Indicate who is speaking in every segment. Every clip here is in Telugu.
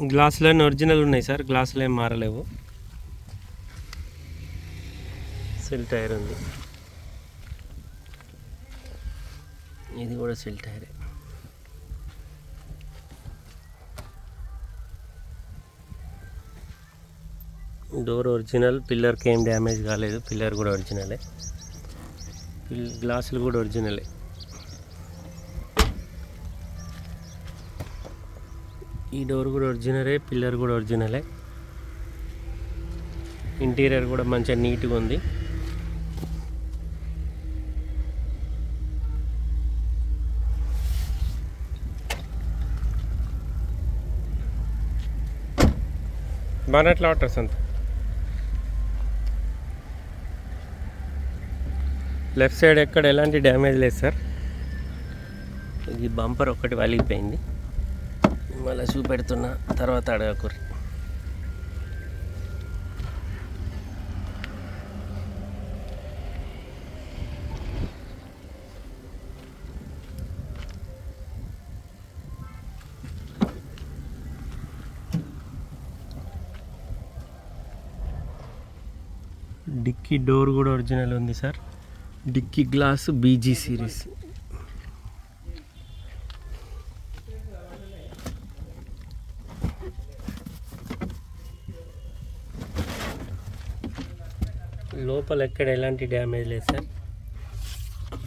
Speaker 1: గ్లాసులన్నీ ఒరిజినల్ ఉన్నాయి సార్. గ్లాసులు ఏం మారలేవు. సిల్ టైర్ ఉంది. ఇది కూడా సిల్ టైరే డోర్ ఒరిజినల్ పిల్లర్కి ఏం డ్యామేజ్ కాలేదు. పిల్లర్ కూడా ఒరిజినలే పిల్ గ్లాసులు కూడా ఒరిజినలే ఈ డోర్ కూడా ఒరిజినలే పిల్లర్ కూడా ఒరిజినలే ఇంటీరియర్ కూడా మంచిగా నీట్గా ఉంది. బానట్ లాటర్స్ అంత లెఫ్ట్ సైడ్ ఎక్కడ ఎలాంటి డ్యామేజ్ లేదు సార్ ఇది బంపర్ ఒకటి వలిగిపోయింది. మళ్ళీ చూపెడుతున్నా తర్వాత అడగకూరి డిక్కీ డోర్ కూడా ఒరిజినల్ ఉంది sir. Dickey glass BG series. లోపల ఎక్కడ ఎలాంటి డ్యామేజ్ లేదు సార్.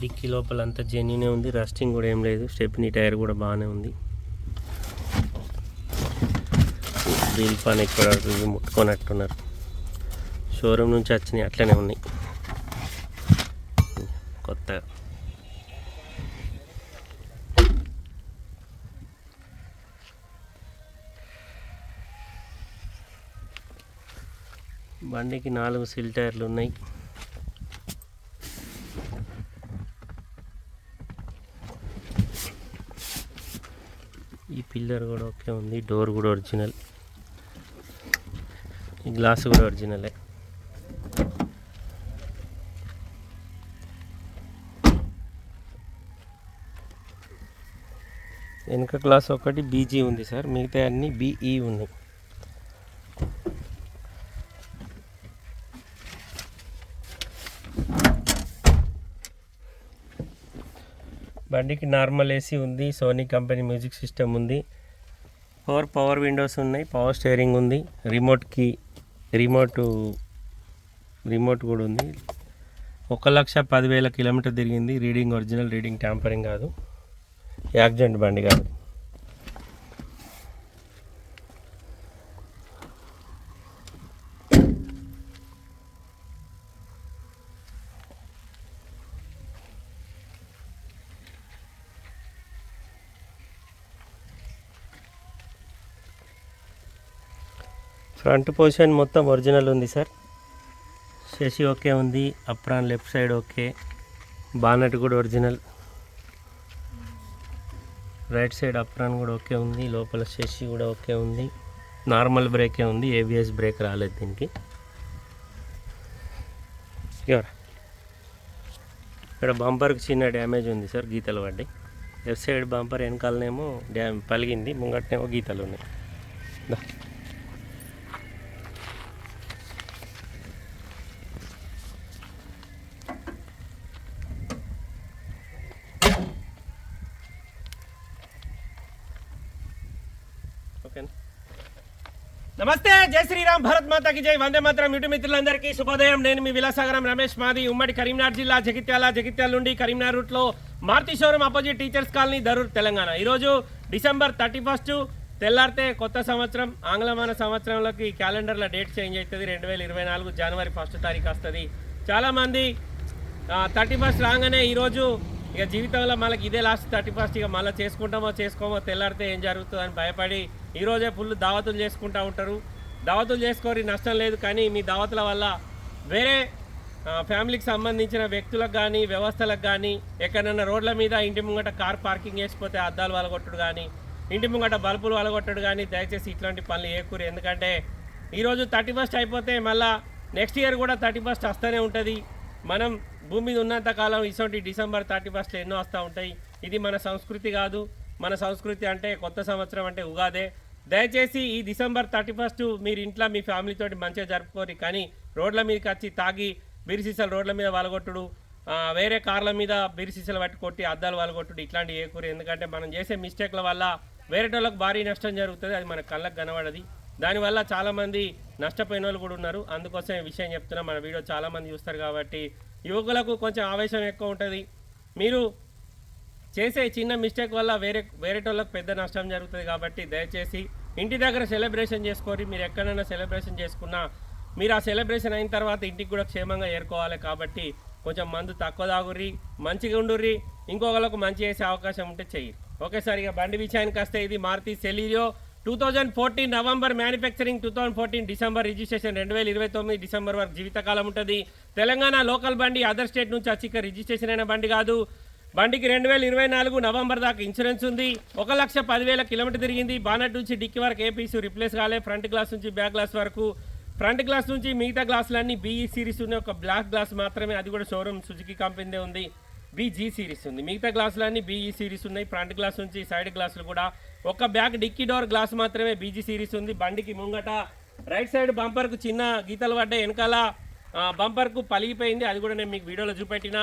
Speaker 1: డిక్కీ లోపల అంతా జెన్యునే ఉంది. రస్టింగ్ కూడా ఏం లేదు. స్టెప్నీ టైర్ కూడా బాగానే ఉంది. వీల్ పాన్ ఇక్కడ ముట్టుకున్నట్టున్నారు. షోరూమ్ నుంచి వచ్చినాయి. అట్లనే ఉన్నాయి. కొత్తగా. బండికి నాలుగు సిల్ టైర్లు ఉన్నాయి. ఈ పిల్లర్ కూడా ఓకే ఉంది. డోర్ కూడా ఒరిజినల్. ఈ గ్లాస్ కూడా ఒరిజినలే. వెనక గ్లాస్ ఒకటి బీజీ ఉంది సార్. మిగతా అన్ని బీఈ ఉన్నాయి. బండికి నార్మల్ ఏసీ ఉంది సోనీ కంపెనీ మ్యూజిక్ సిస్టమ్ ఉంది. ఫోర్ పవర్ విండోస్ ఉన్నాయి పవర్ స్టీరింగ్ ఉంది రిమోట్కి రిమోట్ రిమోట్ కూడా ఉంది. ఒక లక్ష పదివేల కిలోమీటర్ తిరిగింది రీడింగ్ ఒరిజినల్ రీడింగ్ ట్యాంపరింగ్ కాదు. యాక్సిడెంట్ బండి కాదు. ఫ్రంట్ పొజిషన్ మొత్తం ఒరిజినల్ ఉంది సార్. శశి ఓకే ఉంది apron left side okay. Bonnet కూడా ఒరిజినల్. రైట్ సైడ్ అప్రాన్ కూడా ఓకే ఉంది లోపల శశి కూడా ఓకే ఉంది. నార్మల్ బ్రేకే ఉంది ఏబిఎస్ బ్రేక్ రాలేదు దీనికి. ఎవరా ఇక్కడ బంపర్కి చిన్న డ్యామేజ్ ఉంది సార్ గీతలు పడ్డాయి. లెఫ్ట్ సైడ్ బంపర్ వెనకాలనేమో డ్యామ్ పలిగింది ముంగట్నేమో గీతలు ఉన్నాయి. ఓకేనా
Speaker 2: నమస్తే జై శ్రీరామ్ భారత్ మాతాకి జై వందే మాత్రం. ఇటు మిత్రులందరికీ శుభోదయం. నేను మీ విలాసాగరం రమేష్ మాది ఉమ్మడి కరీంనగర్ జిల్లా జగిత్యాల జగిత్యాల నుండి కరీంనగర్ రూట్లో Maruti showroom opposite teachers colony Darur Telangana. ఈరోజు డిసెంబర్ థర్టీ ఫస్ట్ తెల్లారితే కొత్త సంవత్సరం ఆంగ్లమాన సంవత్సరంలోకి క్యాలెండర్లో డేట్ చేంజ్ అవుతుంది. రెండు వేల ఇరవై నాలుగు జనవరి ఫస్ట్ తారీఖు వస్తుంది. చాలామంది థర్టీ ఫస్ట్ రాగానే ఈరోజు ఇక జీవితంలో మనకి ఇదే లాస్ట్ థర్టీ ఫస్ట్ ఇక మళ్ళీ చేసుకుంటామో చేసుకోమో తెల్లారితే ఏం జరుగుతుందని భయపడి ఈరోజే ఫుల్ దావతులు చేసుకుంటూ ఉంటారు. దావతులు చేసుకోరి నష్టం లేదు. కానీ మీ దావతుల వల్ల వేరే ఫ్యామిలీకి సంబంధించిన వ్యక్తులకు కానీ వ్యవస్థలకు కానీ ఎక్కడైనా రోడ్ల మీద ఇంటి ముంగట కార్ పార్కింగ్ చేసిపోతే అద్దాలు వలగొట్టడు కానీ ఇంటి ముంగట బల్బులు వలగొట్టడు కానీ దయచేసి ఇట్లాంటి పనులు ఏకూరు. ఎందుకంటే ఈరోజు థర్టీ ఫస్ట్ అయిపోతే మళ్ళా నెక్స్ట్ ఇయర్ కూడా థర్టీ ఫస్ట్ వస్తూనే ఉంటుంది. మనం భూమి మీద ఉన్నంతకాలం ఇటువంటి డిసెంబర్ థర్టీ ఫస్ట్లో ఎన్నో వస్తూ ఉంటాయి. ఇది మన సంస్కృతి కాదు. మన సంస్కృతి అంటే కొత్త సంవత్సరం అంటే ఉగాదే.
Speaker 1: దయచేసి ఈ డిసెంబర్ థర్టీ ఫస్ట్ మీరు ఇంట్లో మీ ఫ్యామిలీతో మంచిగా జరుపుకోరు కానీ రోడ్ల మీదకి వచ్చి తాగి బిరిసీసలు రోడ్ల మీద వలగొట్టుడు వేరే కార్ల మీద బిరిసీసలు పట్టి కొట్టి అద్దాలు వలగొట్టుడు ఇట్లాంటివి ఏ కూర. ఎందుకంటే మనం చేసే మిస్టేక్ల వల్ల వేరేటోళ్ళకి భారీ నష్టం జరుగుతుంది. అది మన కళ్ళకు కనబడది. దానివల్ల చాలామంది నష్టపోయిన వాళ్ళు కూడా ఉన్నారు. అందుకోసం ఈ విషయం చెప్తున్నా. మన వీడియో చాలామంది చూస్తారు కాబట్టి యువకులకు కొంచెం ఆవేశం ఎక్కువ ఉంటుంది. మీరు చేసే చిన్న మిస్టేక్ వల్ల వేరే వేరేటోళ్ళకి పెద్ద నష్టం జరుగుతుంది కాబట్టి దయచేసి ఇంటి దగ్గర సెలబ్రేషన్ చేసుకోరి మీరు ఎక్కడైనా సెలబ్రేషన్ చేసుకున్నా మీరు ఆ సెలబ్రేషన్ అయిన తర్వాత ఇంటికి కూడా క్షేమంగా ఏర్కోవాలి కాబట్టి కొంచెం మందు తక్కువ తాగుర్రి మంచిగా ఉండుర్రి ఇంకొకళ్ళకు మంచి చేసే అవకాశం ఉంటే చెయ్యి. ఓకే సార్ ఇక బండి విషయానికి వస్తే ఇది Maruti Celerio two thousand fourteen November manufacturing two thousand fourteen December registration రెండు వేల ఇరవై తొమ్మిది డిసెంబర్ వరకు జీవితకాలం ఉంటుంది. తెలంగాణ లోకల్ బండి అదర్ స్టేట్ నుంచి వచ్చి ఇక్కడ రిజిస్ట్రేషన్ అయిన బండి కాదు. బండికి రెండు వేల ఇరవై నాలుగు నవంబర్ దాకా ఇన్సూరెన్స్ ఉంది. ఒక లక్ష పదివేల కిలోమీటర్ తిరిగింది. బానట్ నుంచి డిక్కి వరకు ఏ పీసు రిప్లేస్ కాలే. ఫ్రంట్ గ్లాస్ నుంచి బ్యాక్ గ్లాస్ వరకు. ఫ్రంట్ గ్లాస్ నుంచి మిగతా గ్లాసులన్నీ బీఈ సిరీస్ ఉన్నాయి. ఒక బ్లాక్ గ్లాస్ మాత్రమే. అది కూడా షోరూమ్ సుజుకి కంపెనీ ఉంది. బీజీ సిరీస్ ఉంది. మిగతా గ్లాసులన్నీ బీఈ సిరీస్ ఉన్నాయి. ఫ్రంట్ గ్లాస్ నుంచి సైడ్ గ్లాసులు కూడా. ఒక బ్యాక్ డిక్కీ డోర్ గ్లాస్ మాత్రమే బీజీ సిరీస్ ఉంది. బండికి ముంగట రైట్ సైడ్ బంపర్కు చిన్న గీతలు పడ్డాయి. వెనకాల బంపర్కు పలిగిపోయింది. అది కూడా నేను మీకు వీడియోలో చూపెట్టినా.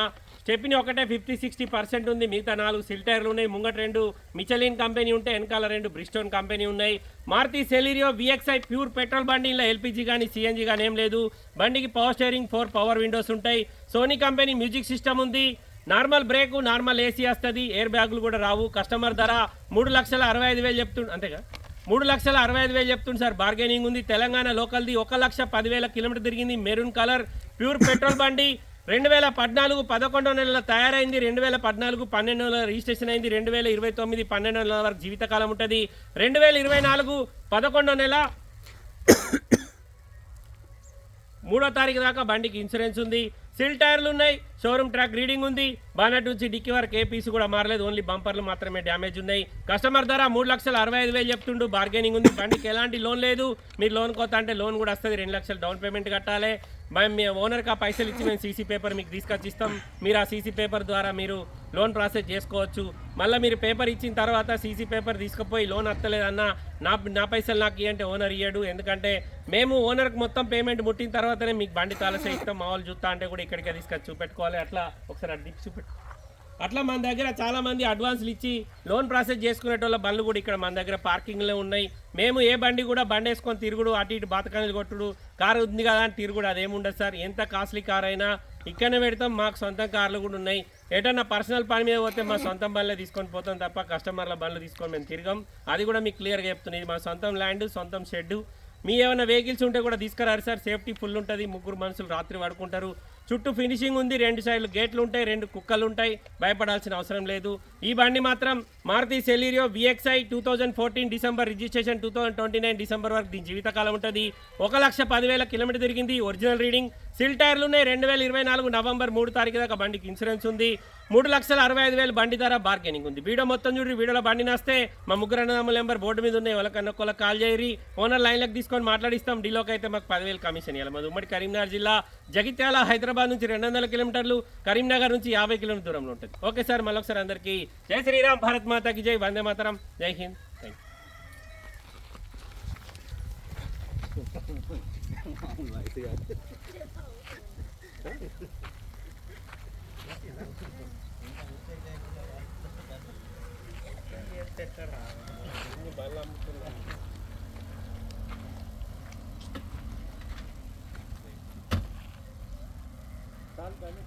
Speaker 1: చెప్పిన ఒకటే ఫిఫ్టీ సిక్స్టీ పర్సెంట్ ఉంది. మిగతా నాలుగు సిల్టైర్లు ఉన్నాయి. ముంగట రెండు మిచలిన్ కంపెనీ ఉంటే వెనకాల రెండు బ్రిస్టోన్ కంపెనీ ఉన్నాయి. Maruti Celerio VXi pure petrol బండి ఇలా ఎల్పిజి కానీ సిఎన్జి కానీ ఏం లేదు. బండికి power steering four power windows ఉంటాయి. సోనీ కంపెనీ మ్యూజిక్ సిస్టమ్ ఉంది. నార్మల్ బ్రేక్ నార్మల్ ఏసీ వస్తుంది. ఎయిర్ బ్యాగులు కూడా రావు. కస్టమర్ ధర మూడు లక్షల అరవై ఐదు వేలు చెప్తుండు అంతేగా మూడు లక్షల అరవై ఐదు వేలు చెప్తుంది సార్. బార్గెనింగ్ ఉంది. తెలంగాణ లోకల్ది ఒక లక్ష పదివేల కిలోమీటర్ తిరిగింది. మెరూన్ కలర్ ప్యూర్ పెట్రోల్ బండి. రెండు వేల పద్నాలుగు పదకొండో నెలల తయారైంది రెండు వేల పద్నాలుగు పన్నెండు నెలల రిజిస్ట్రేషన్ అయింది రెండు వేల ఇరవై తొమ్మిది పన్నెండు నెలల వరకు జీవితకాలం ఉంటుంది. రెండు వేల ఇరవై నాలుగు పదకొండో నెల మూడో తారీఖు దాకా బండికి ఇన్సూరెన్స్ ఉంది. సిల్ టైర్లు ఉన్నాయి. షోరూమ్ ట్రాక్ రీడింగ్ ఉంది. బానట్ నుంచి డిక్కీ వరకు ఏ పీస్ కూడా మారలేదు. ఓన్లీ బంపర్లు మాత్రమే డ్యామేజ్ ఉన్నాయి. కస్టమర్ ధర మూడు లక్షల అరవై ఐదు వేలు చెప్తుండు. బార్గెనింగ్ ఉంది. బండికి ఎలాంటి లోన్ లేదు. మీరు లోన్ కొత్త అంటే లోన్ కూడా వస్తుంది. రెండు లక్షలు డౌన్ పేమెంట్ కట్టాలి. మేము మీ ఓనర్కి ఆ పైసలు ఇచ్చి మేము సీసీ పేపర్ మీకు తీసుకొచ్చి ఇస్తాం. మీరు ఆ సీసీ పేపర్ ద్వారా మీరు లోన్ ప్రాసెస్ చేసుకోవచ్చు. మళ్ళీ మీరు పేపర్ ఇచ్చిన తర్వాత సీసీ పేపర్ తీసుకుపోయి లోన్ వస్తలేదన్నా నా నా పైసలు నాకు ఇవ్వంటే ఓనర్ ఇయ్యడు. ఎందుకంటే మేము ఓనర్కి మొత్తం పేమెంట్ ముట్టిన తర్వాతనే మీకు బండి తాలసే ఇస్తాం. మామూలు చూస్తా అంటే కూడా ఇక్కడికే తీసుకొచ్చి చూపెట్టుకోవాలి. అట్లా ఒకసారి అడ్డి చూపెట్టు అట్లా మన దగ్గర చాలా మంది అడ్వాన్స్లు ఇచ్చి లోన్ ప్రాసెస్ చేసుకునేటోళ్ళ బండ్లు కూడా ఇక్కడ మన దగ్గర పార్కింగ్లో ఉన్నాయి. మేము ఏ బండి కూడా బండి వేసుకొని తిరుగుడు అటు ఇటు బాతకాయలు కొట్టుడు కారు ఉంది కదా అని తిరుగుడు అదేముండదు సార్. ఎంత కాస్ట్లీ కార్ అయినా ఇక్కడనే పెడతాం. మాకు సొంత కార్లు కూడా ఉన్నాయి. ఏటన్నా పర్సనల్ పని మీద పోతే మా సొంతం బండ్లే తీసుకొని పోతాం తప్ప కస్టమర్ల బండ్లు తీసుకొని మేము తిరగం. అది కూడా మీకు క్లియర్గా చెప్తున్నాను ఇది మా సొంతం ల్యాండ్ సొంతం షెడ్ మీ ఏమైనా వెహికల్స్ ఉంటే కూడా తీసుకురారు సార్. సేఫ్టీ ఫుల్ ఉంటుంది. ముగ్గురు మనుషులు రాత్రి పడుకుంటారు. చుట్టూ ఫినిషింగ్ ఉంది. రెండు సైడ్లు గేట్లు ఉంటాయి. రెండు కుక్కలు ఉంటాయి. భయపడాల్సిన అవసరం లేదు. ఈ బండి మాత్రం Maruti Celerio VXi two thousand fourteen December registration two thousand twenty nine December వరకు దీని జీవితకాలం ఉంటుంది. ఒక లక్ష పదివేల కిలోమీటర్ తిరిగింది ఒరిజినల్ రీడింగ్. సిల్ టైర్లు ఉన్నాయి. రెండు వేల ఇరవై నాలుగు నవంబర్ మూడు తారీఖు దాకా బండికి ఇన్సూరెన్స్ ఉంది. మూడు లక్షల అరవై ఐదు వేలు బండి ధర బార్గెనింగ్ ఉంది. వీడియో మొత్తం చూడండి. వీడియోలో బండి నాస్తే మా ముగ్గురు అన్నదమ్ముల నెంబర్ బోర్డు మీద ఉన్నాయి. వాళ్ళకన్నా ఒకళ్ళకి కాల్ చేయరి ఓనర్ లైన్లకు తీసుకొని మాట్లాడిస్తాం. డీలోకి అయితే మాకు పదివేలు కమిషన్ ఇవ్వాలి. మాది ఉమ్మడి కరీంనగర్ జిల్లా. జగిత్యాల హైదరాబాద్ నుంచి రెండు వందల కిలోమీటర్లు. కరీంనగర్ నుంచి యాభై కిలోమీటర్ దూరంలో ఉంటుంది. ఓకే సార్ మళ్ళొకసారి అందరికీ జై శ్రీరామ్ భారత్ మాతాకి జై వందే మాతరం జై హింద్ థ్యాంక్ యూ చాలు కానీ